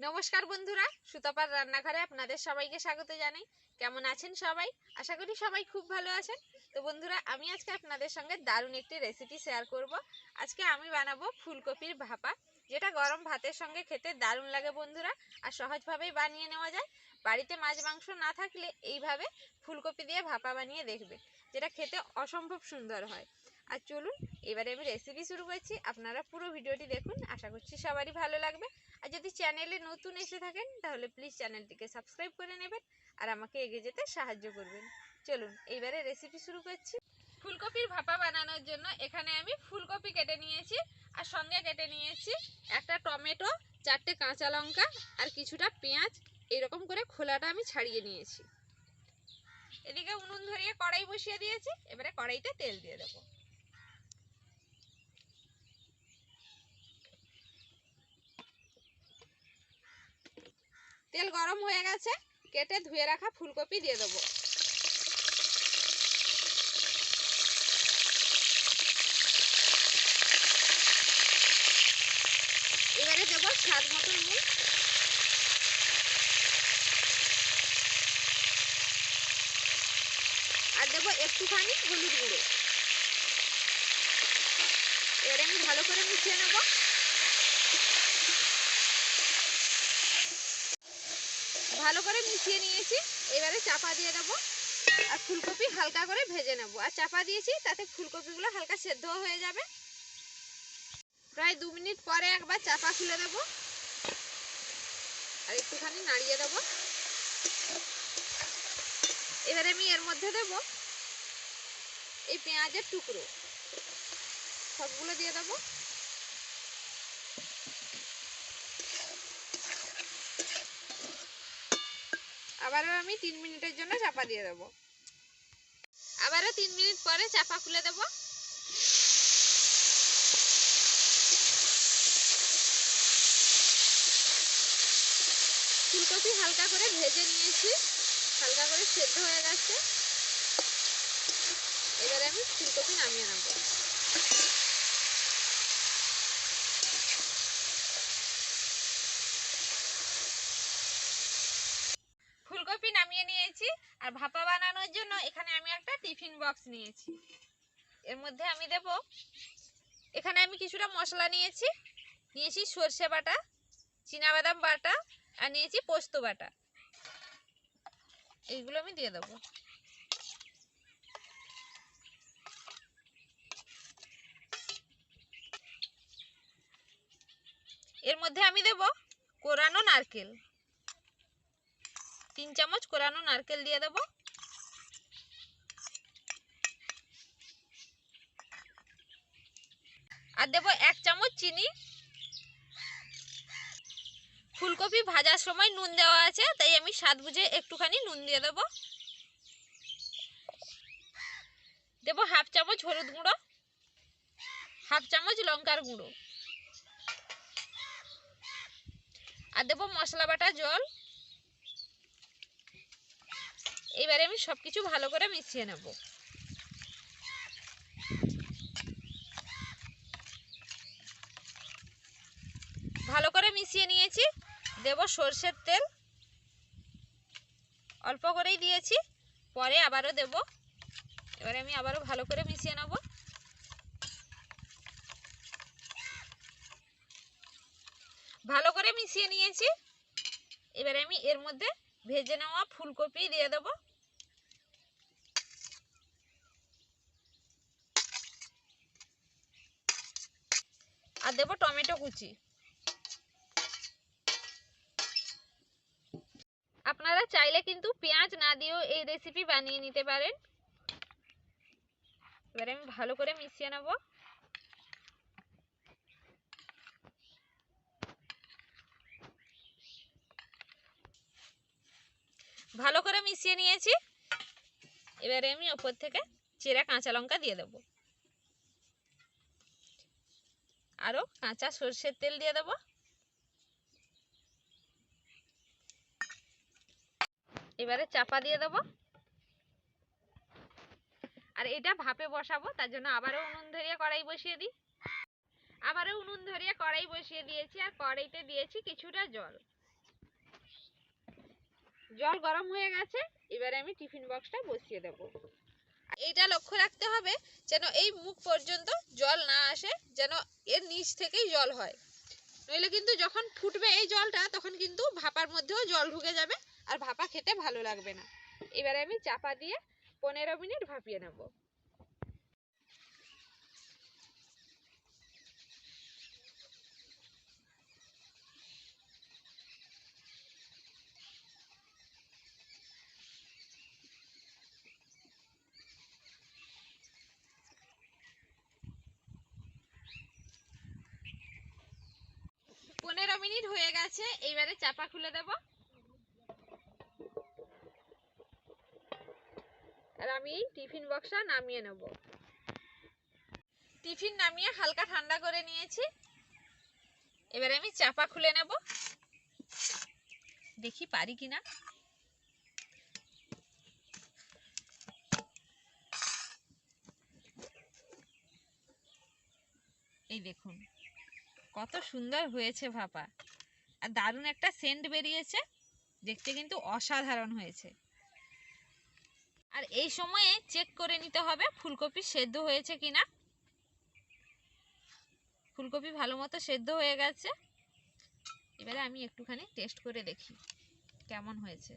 নমস্কার বন্ধুরা, সুতপার রান্নাঘরে আপনাদের সবাইকে স্বাগত জানাই। কেমন আছেন সবাই? আশা করি সবাই খুব ভালো আছেন। তো বন্ধুরা, আমি আজকে আপনাদের সঙ্গে দারুণ একটি রেসিপি শেয়ার করব। আজকে আমি বানাবো ফুলকপির ভাপা, যেটা গরম ভাতের সঙ্গে খেতে দারুণ লাগে বন্ধুরা, আর সহজভাবেই বানিয়ে নেওয়া যায়। বাড়িতে মাছ মাংস না থাকলে এইভাবে ফুলকপি দিয়ে ভাপা বানিয়ে দেখবে, যেটা খেতে অসম্ভব সুন্দর হয়। আর চলুন এবারে আমি রেসিপি শুরু করছি। আপনারা পুরো ভিডিওটি দেখুন, আশা করছি সবারই ভালো লাগবে। আর যদি চ্যানেলে নতুন এসে থাকেন, তাহলে প্লিজ চ্যানেলটিকে সাবস্ক্রাইব করে নেবেন আর আমাকে এগিয়ে যেতে সাহায্য করবেন। চলুন এইবারে রেসিপি শুরু করছি। ফুলকপির ভাপা বানানোর জন্য এখানে আমি ফুলকপি কেটে নিয়েছি আর সঙ্গে কেটে নিয়েছি একটা টমেটো, চারটে কাঁচা লঙ্কা আর কিছুটা পেঁয়াজ। এরকম করে খোলাটা আমি ছাড়িয়ে নিয়েছি। এদিকে উনুন ধরিয়ে কড়াই বসিয়ে দিয়েছি। এবারে কড়াইতে তেল দিয়ে দেবো। তেল গরম হয়ে গেছে, কেটে ধুয়ে রাখা ফুলকপি দিয়ে দেবো। এবারে দেবো স্বাদ মতো নুন। আর দেবো একটুখানি হলুদ গুঁড়ো। এবারে আমি ভালো করে মিশিয়ে নেব। ভালো করে মিশিয়ে নিয়েছি। এবারে চাপা দিয়ে দেবো আর ফুলকপি হালকা করে ভেজে নেব। আর চাপা দিয়েছি, তাতে ফুলকপিগুলো হালকা সেদ্ধ হয়ে যাবে। প্রায় দু মিনিট পরে একবার চাপা খুলে দেবো। আর একটুখানি নাড়িয়ে দেবো। এবারে আমি এর মধ্যে দেব এই পেঁয়াজের টুকরো। সবগুলো দিয়ে দেবো। আবারও আমি তিন মিনিটের জন্য চাপা দিয়ে দেবো। আবারও তিন মিনিট পরে চাপা খুলে দেব। ফুলকপি হালকা করে ভেজে নিয়েছি। হালকা করে সেদ্ধ হয়ে গেছে। এবারে আমি ফুলকপি নামিয়ে নেব ফুলকপি নামিয়ে নিয়েছি আর ভাপা বানানোর জন্য এখানে আমি একটা টিফিন বক্স নিয়েছি। এর মধ্যে আমি দেব, এখানে আমি কিছুটা মশলা নিয়েছি নিয়েছি সর্ষে বাটা বাদাম বাটা, আর নিয়েছি পোস্ত বাটা। এইগুলো আমি দিয়ে দেবো। এর মধ্যে আমি দেব কোরানো নারকেল। তিন চামচ কোরানো নারকেল দিয়ে দেবো। আর দেবো এক চামচ চিনি। ফুলকপি ভাজার সময় নুন দেওয়া আছে, তাই আমি স্বাদ বুঝে একটুখানি নুন দিয়ে দেবো। দেবো হাফ চামচ হলুদ গুঁড়ো, হাফ চামচ লঙ্কার গুঁড়ো। আর দেবো মশলা বাটা জল। এবারে আমি সব কিছু ভালো করে মিশিয়ে নেব। ভালো করে মিশিয়ে নিয়েছি। দেব সর্ষের তেল। অল্প করেই দিয়েছি। পরে আবারও দেব। এবারে আমি আবারও ভালো করে মিশিয়ে নেব। ভালো করে মিশিয়ে নিয়েছি। এবারে আমি এর মধ্যে ভেজে নেওয়া ফুলকপি দিয়ে দেবো। আর দেবো টমেটো কুচি। আপনারা চাইলে কিন্তু পেঁয়াজ না দিয়েও এই রেসিপি বানিয়ে নিতে পারেন। এবারে আমি ভালো করে মিশিয়ে নেব। ভালো করে মিশিয়ে নিয়েছি। এবারে আমি ওপর থেকে চেরা কাঁচা লঙ্কা দিয়ে দেবো। আরও কাঁচা সর্ষের তেল দিয়ে দেবো। এবারে চাপা দিয়ে দেবো। আর এটা ভাপে বসাবো, তার জন্য আবারও উনুন ধরিয়ে কড়াই বসিয়ে দিই। আবারও উনুন ধরিয়ে কড়াই বসিয়ে দিয়েছি, আর কড়াইতে দিয়েছি কিছুটা জল। জল গরম হয়ে গেছে, এবারে আমি টিফিন বক্সটা বসিয়ে দেব। এইটা লক্ষ্য রাখতে হবে যেন এই মুখ পর্যন্ত জল না আসে, যেন এর নিচ থেকেই জল হয়। নইলে কিন্তু যখন ফুটবে এই জলটা, তখন কিন্তু ভাপার মধ্যেও জল ঢুকে যাবে আর ভাপা খেতে ভালো লাগবে না। এবারে আমি চাপা দিয়ে পনেরো মিনিট ভাপিয়ে নেব। পনেরো মিনিট হয়ে গেছে, এইবারে চাপা খুলে দেব। আর আমি টিফিন বক্সটা নামিয়ে নেব। টিফিন নামিয়ে হালকা ঠান্ডা করে নিয়েছি। এবারে আমি চাপা খুলে নেব। দেখি পারি কিনা। এই দেখুন। কত সুন্দর হয়েছে ভাপা। আর দারুণ একটা সেন্ট বেরিয়েছে, দেখতে কিন্তু অসাধারণ হয়েছে। আর এই সময়ে চেক করে নিতে হবে ফুলকপি সেদ্ধ হয়েছে কিনা। ফুলকপি ভালো মতো সেদ্ধ হয়ে গেছে। এবারে আমি একটুখানি টেস্ট করে দেখি কেমন হয়েছে।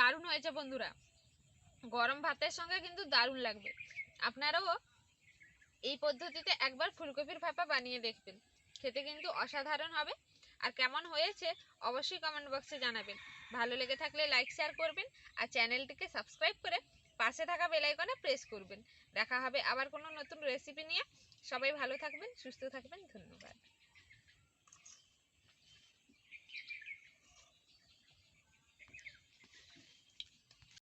দারুণ হয়েছে বন্ধুরা। গরম ভাতের সঙ্গে কিন্তু দারুণ লাগবে। আপনারাও এই পদ্ধতিতে একবার ফুলকপির ভাপা বানিয়ে দেখবেন। খেতে কিন্তু অসাধারণ হবে। আর কেমন হয়েছে অবশ্যই কমেন্ট বক্সে জানাবেন। ভালো লেগে থাকলে লাইক শেয়ার করবেন আর চ্যানেলটিকে সাবস্ক্রাইব করে পাশে থাকা বেল আইকনে প্রেস করবেন। দেখা হবে আবার কোনো নতুন রেসিপি নিয়ে। সবাই ভালো থাকবেন, সুস্থ থাকবেন। ধন্যবাদ।